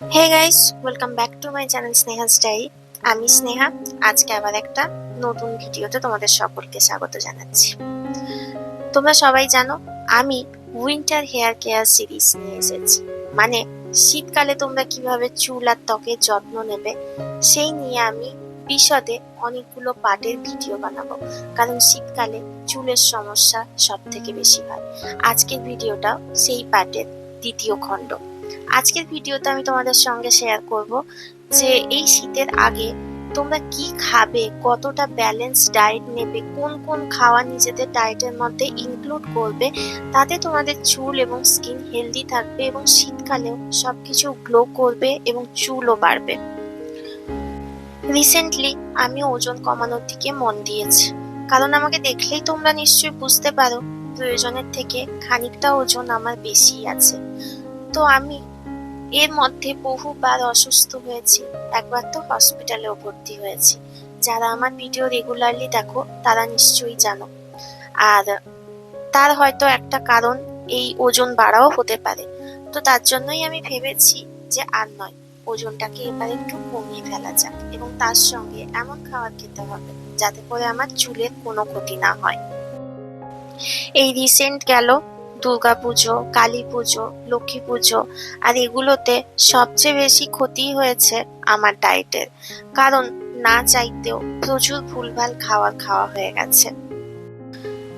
Hey guys welcome back to my channel Sneha style আমি স্নেহা, আজকে আবার একটা নতুন ভিডিওতে তোমাদের সকলকে স্বাগত জানাচ্ছি। তোমরা সবাই জানো, আমি উইন্টার হেয়ার কেয়ার সিরিজ নিয়ে এসেছি। মানে শীতকালে তোমরা কীভাবে চুল আর ত্বকের যত্ন নেবে, সেই নিয়ে আমি বিশদে অনেকগুলো পার্টের ভিডিও বানাবো। কারণ শীতকালে চুলের সমস্যা সব থেকে বেশি হয়। আজকের ভিডিওটাও সেই পার্টের দ্বিতীয় খণ্ড। আজকের ভিডিওতে আমি তোমাদের সঙ্গে শেয়ার করব যে এই শীতের আগে তোমরা কি খাবে, কতটা ব্যালেন্স ডায়েট নেবে, কোন কোন খাওয়া নিজেদের ডায়েটের মধ্যে ইনক্লুড করবে, তাতে তোমাদের চুল এবং স্কিন হেলদি থাকবে এবং শীতকালেও সবকিছু গ্লো করবে এবং চুলও বাড়বে। রিসেন্টলি আমি ওজন কমানোর দিকে মন দিয়েছি। কারণ আমাকে দেখলেই তোমরা নিশ্চয়ই বুঝতে পারো, প্রয়োজনের থেকে খানিকটা ওজন আমার বেশি আছে। তো আমি এর মধ্যে বহুবার অসুস্থ হয়েছি। একবার তো হসপিটালেও ভর্তি হয়েছি। যারা আমার ভিডিও রেগুলারলি দেখো, তারা নিশ্চয়ই জানো। আর তার হয়তো একটা কারণ এই ওজন বাড়াও হতে পারে। তো তার জন্যই আমি ভেবেছি যে আর নয়, ওজনটাকে এবার একটু কমিয়ে ফেলা যাক এবং তার সঙ্গে এমন খাবার খেতে হবে যাতে করে আমার চুলের কোনো ক্ষতি না হয়। এই রিসেন্ট গেল দুর্গা পুজো, কালী পুজো, লক্ষ্মী পুজো, আর এগুলোতে সবচেয়ে বেশি ক্ষতি হয়েছে আমার ডায়েটের কারণ না চাইতেও প্রচুর ভুলভাল খাবার খাওয়া হয়ে গেছে।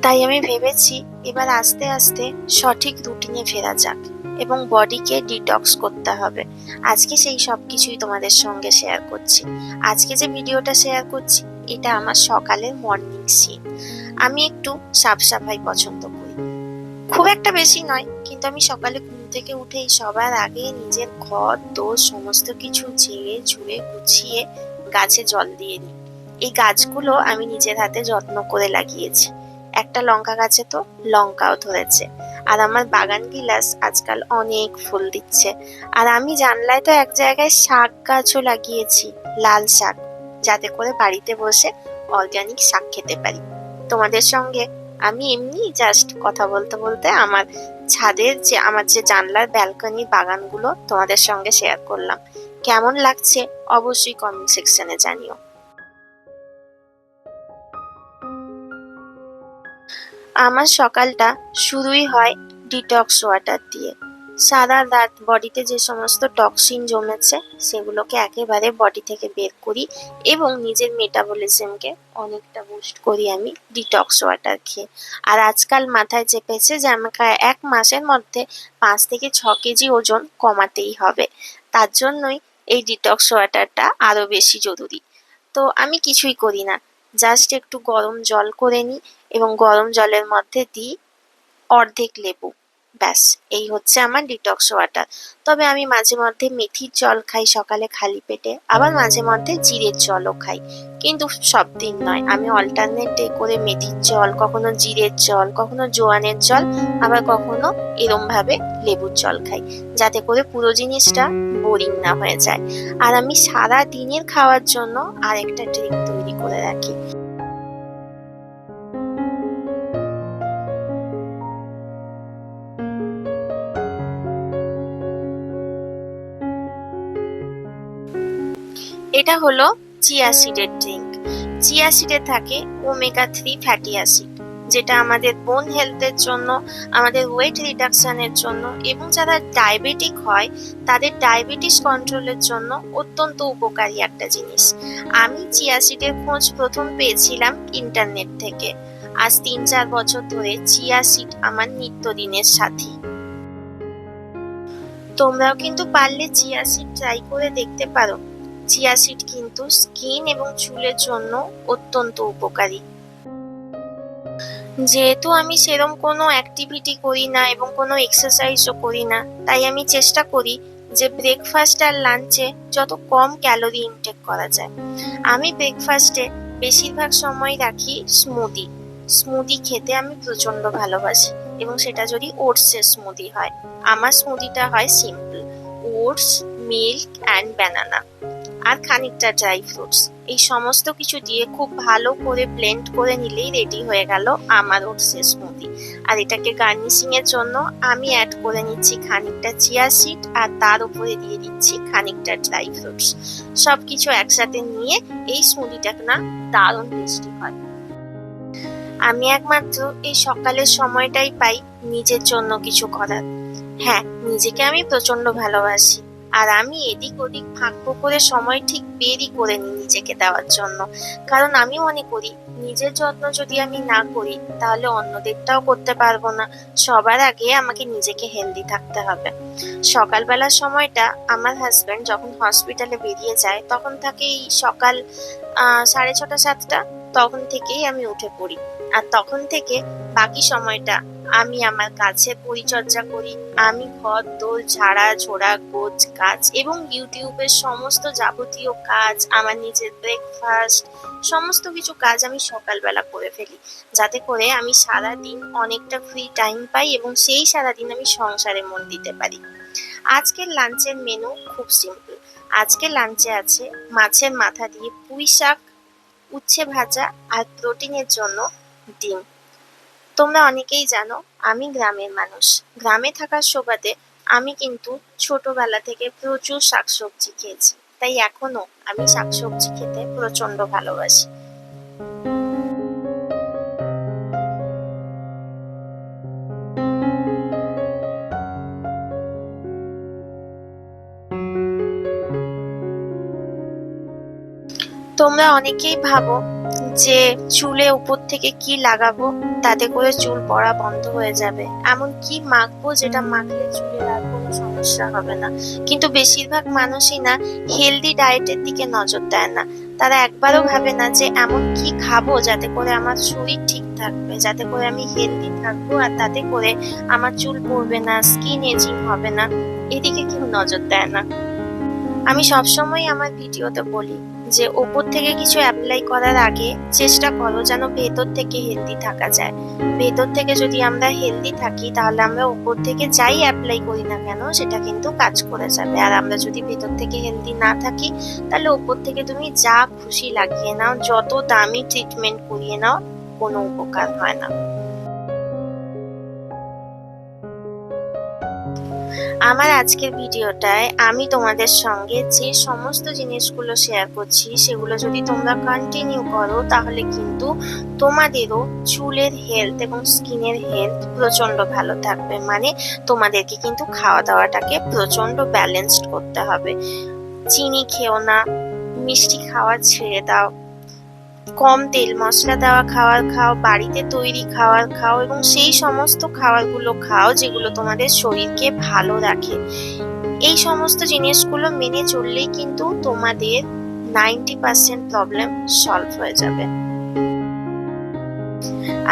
তাই আমি ভেবেছি এবার আস্তে আস্তে সঠিক রুটিনে ফেরা যাক এবং বডিকে ডিটক্স করতে হবে। আজকে সেই সব কিছুই তোমাদের সঙ্গে শেয়ার করছি। আজকে যে ভিডিওটা শেয়ার করছি, এটা আমার সকালের মর্নিং সিন আমি একটু সাফ সাফাই পছন্দ করি। খুব একটা বেশি নয়, কিন্তু আমি সকালে ঘুম থেকে উঠেই সবার আগে নিজের ঘর দোষ সমস্ত কিছু ঝেড়ে, ঝুড়ে, গুছিয়ে গাছে জল দিয়ে নিই এই গাছগুলো আমি নিজের হাতে যত্ন করে লাগিয়েছি। একটা লঙ্কা গাছে তো লঙ্কাও ধরেছে। আর আমার বাগান বিলাস আজকাল অনেক ফুল দিচ্ছে। আর আমি জানলায় তো এক জায়গায় শাক গাছও লাগিয়েছি, লাল শাক, যাতে করে বাড়িতে বসে অর্গানিক শাক খেতে পারি। তোমাদের সঙ্গে আমি এমনি জাস্ট কথা বলতে বলতে আমার ছাদের যে, আমার যে জানলার ব্যালকনি বাগানগুলো তোমাদের সঙ্গে শেয়ার করলাম। কেমন লাগছে অবশ্যই কমেন্ট সেকশনে জানিও। আমার সকালটা শুরুই হয় ডিটক্স ওয়াটার দিয়ে। সারা রাত বডিতে যে সমস্ত টক্সিন জমেছে, সেগুলোকে একেবারে বডি থেকে বের করি এবং নিজের মেটাবলিজমকে অনেকটা বুস্ট করি আমি ডিটক্স ওয়াটার খেয়ে। আর আজকাল মাথায় চেপেছে যে আমাকে এক মাসের মধ্যে পাঁচ থেকে ছ কেজি ওজন কমাতেই হবে। তার জন্যই এই ডিটক্স ওয়াটারটা আরও বেশি জরুরি। তো আমি কিছুই করি না। জাস্ট একটু গরম জল করে নিই এবং গরম জলের মধ্যে দিই অর্ধেক লেবু। ব্যাস, এই হচ্ছে আমার ডিটক্স ওয়াটার তবে আমি মাঝে মধ্যে মেথির জল খাই সকালে খালি পেটে, আবার মাঝে মধ্যে জিরের জলও খাই। কিন্তু সব দিন নয়, আমি অল্টারনেট করে মেথির জল, কখনো জিরের জল, কখনো জোয়ানের জল, আবার কখনো এরম ভাবে লেবুর জল খাই, যাতে করে পুরো জিনিসটা বোরিং না হয়ে যায়। আর আমি সারা দিনের খাওয়ার জন্য আরেকটা ড্রিঙ্ক তৈরি করে রাখি। এটা হলো চিয়া সিডের ড্রিঙ্ক। চিয়া সিডে থাকে ওমেগা থ্রি ফ্যাটি অ্যাসিড, যেটা আমাদের বোন হেলথের জন্য, আমাদের ওয়েট রিডাকশনের জন্য এবং যারা ডায়াবেটিক হয়, তাদের ডায়াবেটিস কন্ট্রোলের জন্য অত্যন্ত উপকারী একটা জিনিস। আমি চিয়া সিডের খোঁজ প্রথম পেয়েছিলাম ইন্টারনেট থেকে। আজ তিন চার বছর ধরে চিয়া সিড আমার নিত্যদিনের সাথী। তোমরাও কিন্তু পারলে চিয়া সিড ট্রাই করে দেখতে পারো। চিয়া সিড কিন্তু স্কিন এবং চুলের জন্য অত্যন্ত উপকারী। যেহেতু আমি সেরম কোনো অ্যাক্টিভিটি করি না এবং কোনো এক্সারসাইজও করি না, তাই আমি চেষ্টা করি যে ব্রেকফাস্ট আর লাঞ্চে যত কম ক্যালোরি ইনটেক করা যায়। আমি ব্রেকফাস্টে বেশিরভাগ সময় রাখি স্মুদি স্মুদি খেতে আমি প্রচণ্ড ভালোবাসি এবং সেটা যদি ওটসের স্মুদি হয়। আমার স্মুদিটা হয় simple oats milk and banana আর খানিকটা ড্রাই ফ্রুটস এই সমস্ত কিছু দিয়ে খুব ভালো করে ব্লেন্ড করে নিলেই রেডি হয়ে গেল আমার ওটসের স্মুদি আর এটাকে গার্নিশিং এর জন্য আমি অ্যাড করে নিচ্ছি খানিকটা চিয়া সিড আর তার উপরে দিয়ে দিচ্ছি খানিকটা ড্রাই ফ্রুটস সব কিছু একসাথে নিয়ে এই স্মুদিটা না দারুণ টেস্টি হয়। আমি একমাত্র এই সকালের সময়টাই পাই নিজের জন্য কিছু করার। হ্যাঁ নিজেকে আমি প্রচণ্ড ভালোবাসি। আর আমি এদিক ওদিক ভাগ্য করে সময় ঠিক বেরই করে নিই নিজেকে দেওয়ার জন্য। কারণ আমি মনে করি, নিজের যত্ন যদি আমি না করি, তাহলে অন্যদেরটাও করতে পারব না। সবার আগে আমাকে নিজেকে হেলদি থাকতে হবে। সকালবেলার সময়টা আমার হাজব্যান্ড যখন হসপিটালে বেরিয়ে যায়, তখন থাকে এই সকাল সাড়ে ছটা, সাতটা, তখন থেকেই আমি উঠে পড়ি। আর তখন থেকে বাকি সময়টা আমি আমার কাছের পরিচর্যা করি। আমি ঘর দোল, ঝাড়া, ঝোড়া, গোছ কাজ এবং ইউটিউবের সমস্ত যাবতীয় কাজ, আমার নিজের ব্রেকফাস্ট সমস্ত কিছু কাজ আমি সকালবেলা করে ফেলি। যাতে করে আমি সারা দিন অনেকটা ফ্রি টাইম পাই এবং সেই সারা দিন আমি সংসারে মন দিতে পারি। আজকের লাঞ্চের মেনু খুব সিম্পল আজকে লাঞ্চে আছে মাছের মাথা দিয়ে পুঁই শাক উচ্ছে ভাজা আর প্রোটিনের জন্য ডিম। তোমরা অনেকেই জানো, আমি গ্রামের মানুষ। গ্রামে থাকার সুবাদে আমি কিন্তু ছোটবেলা থেকে প্রচুর শাকসবজি খেয়েছি। তাই এখনও আমি শাকসবজি খেতে প্রচণ্ড ভালোবাসি। তোমরা অনেকেই ভাবো যে চুলে উপর থেকে কি লাগাবো, তাতে করে চুল পড়া বন্ধ হয়ে যাবে। এমন কি মাখবো যেটা মাখলে চুলের আর কোনো সমস্যা হবে না? কিন্তু বেশিরভাগ মানুষই না হেলদি ডায়েটের দিকে নজর দেয় না। তারা একবারও ভাবে না যে এমন কি খাব যাতে করে আমার শরীর ঠিক থাকবে, যাতে করে আমি হেলদি থাকব আর তাতে করে আমার চুল পড়বে না স্কিন এজিং হবে না। এদিকে কেউ নজর দেয় না। আমি সবসময় আমার ভিডিওতে বলি যে ওপর থেকে কিছু অ্যাপ্লাই করার আগে চেষ্টা করো যেন ভেতর থেকে হেলদি থাকা যায়। ভেতর থেকে যদি আমরা হেলদি থাকি, তাহলে আমরা ওপর থেকে যাই অ্যাপ্লাই করি না কেন, সেটা কিন্তু কাজ করে যাবে। আর আমরা যদি ভেতর থেকে হেলদি না থাকি, তাহলে ওপর থেকে তুমি যা খুশি লাগিয়ে নাও, যত দামি ট্রিটমেন্ট করিয়ে নাও, কোনো উপকার হয় না। আমার আজকের ভিডিওটায় আমি তোমাদের সঙ্গে যে সমস্ত জিনিসগুলো শেয়ার করছি, সেগুলো যদি তোমরা কন্টিনিউ করো, তাহলে কিন্তু তোমাদেরও চুলের হেলথ এবং স্কিনের হেলথ প্রচণ্ড ভালো থাকবে। মানে তোমাদেরকে কিন্তু খাওয়া দাওয়াটাকে প্রচণ্ড ব্যালেন্সড করতে হবে। চিনি খেও না, মিষ্টি খাওয়া ছেড়ে দাও। কম তেল, মশলা দেওয়া খাবার খাও, বাড়িতে তৈরি খাবার খাও এবং সেই সমস্ত খাবারগুলো খাও যেগুলো তোমাদের শরীরকে ভালো রাখে। এই সমস্ত জিনিসগুলো মেনে চললেই কিন্তু তোমাদের নাইনটি পার্সেন্ট প্রবলেম সলভ হয়ে যাবে।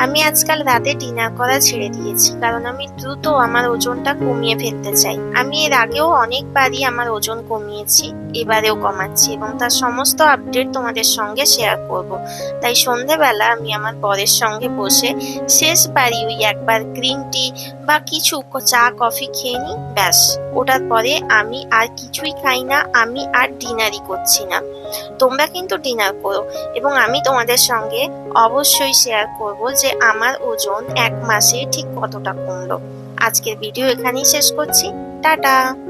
আমি আজকাল রাতে ডিনার করা ছেড়ে দিয়েছি, কারণ আমি দ্রুত আমার ওজনটা কমিয়ে ফেলতে চাই। আমি এর আগেও অনেকবারই আমার ওজন কমিয়েছি, এবারেও কমাচ্ছি এবং তার সমস্ত আপডেট তোমাদের সঙ্গে শেয়ার করব। তাই সন্ধেবেলা আমি আমার বরের সঙ্গে বসে শেষবারই ওই একবার গ্রিন টি বা কিছু চা, কফি খেয়ে নিই, ব্যাস। ওটার পরে আমি আর কিছুই খাই না, আমি আর ডিনারই করছি না। তোমরা কিন্তু ডিনার করো এবং আমি তোমাদের সঙ্গে অবশ্যই শেয়ার করব যে আমার ওজন এক মাসে ঠিক কতটা কমলো? আজকের ভিডিও এখানেই শেষ করছি। টাটা!